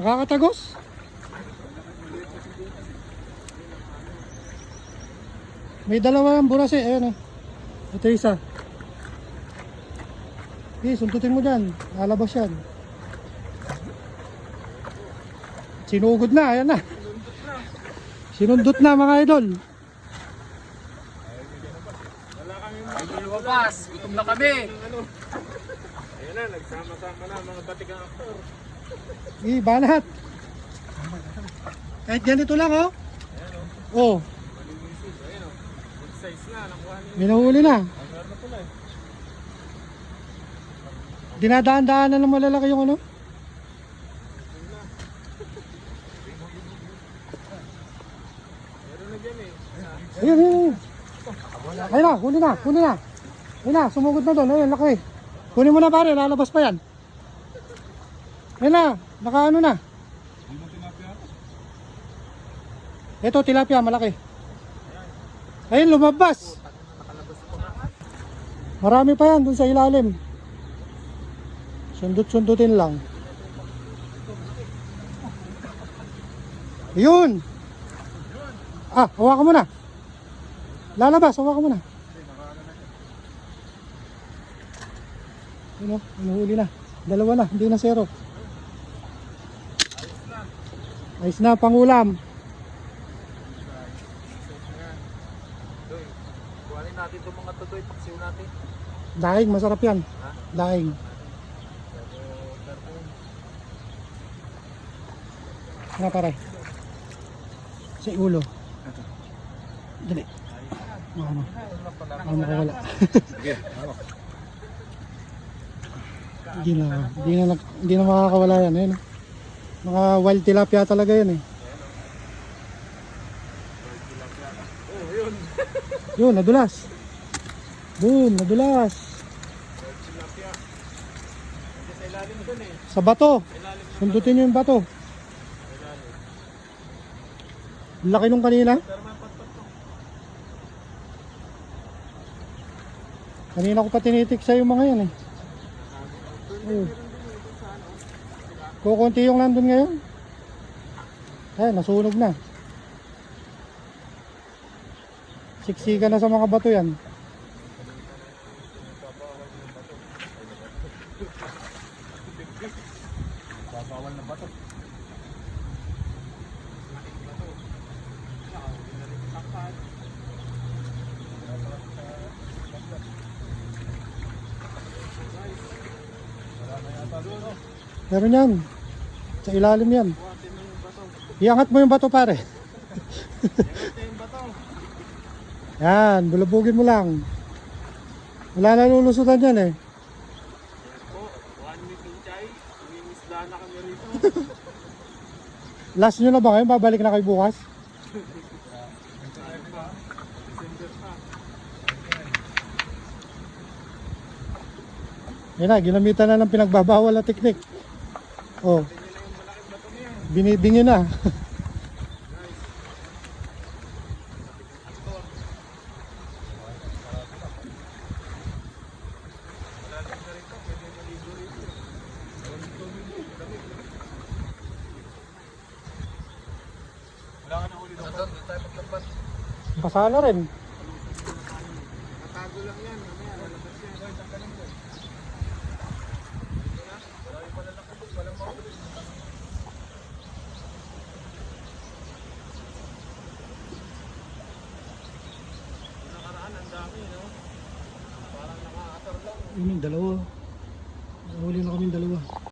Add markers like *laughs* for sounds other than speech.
Nakakatagos. May dalawa ang buras eh. Ayan oh. Ito isa. Eh, suntutin mo dyan. Lalabas yan. Sinugod na. Ayan na. Sinundot na mga idol. Lumabas. Gutom na kami. Ayun na, nagsama-sama na mga batikang aktor. Eh, banat. Kahit ganito lang oh. Oh, size na. Dinadaan-daan na ng malalaki yung ano. Ayun, ayun, ayun. Ayun na, huli na, huli na. Ayun na, sumugod na doon. Ayun, laki. Kunin mo na pare, lalabas pa yan. Ayun na, naka ano na. Ito, tilapia, malaki. Ayun, lumabas. Marami pa yan dun sa ilalim. Sundot-sundutin lang. Yun. Ah, hawakan mo na. Lalabas, hawakan mo na. Ano, hinuhuli na. Dalawa na, hindi na zero. Ayos na, pangulam. Kuhanin natin itong mga tutoy. Paksiw natin. Daing, masarap yan. Daing. Ano pare? Sa ulo. Dali. Ano? Ano makawala? Hindi na, hindi na, hindi na makakawala yan. Ayun. oh. Mga wild tilapia talaga yan eh. Yun, nadulas. Boom, nadulas. Sa bato. Sundutin nyo yung bato. Laki nung kanina. Kanina ko pa tinitik sa yung mga yan eh. Ayun. Kukunti yung nandun ngayon. Ay, nasunog na. Siksika na sa mga bato yan. Babawal na ba ito? Meron yan. Sa ilalim yan. Iangat mo yung bato pare. *laughs* yan, bulabugin mo lang. Wala na lulusutan yan eh. *laughs* Last nyo na ba kayo? Babalik na kayo bukas? Yan na, ginamitan na ng pinagbabawal na teknik. Oh. Binibingi na. Pasala rin. Natago lang yan. Mamaya, lalabas yan. Nakaraan, ang dami, no? Parang nakaatar lang. Yun dalawa. Huli na kami dalawa.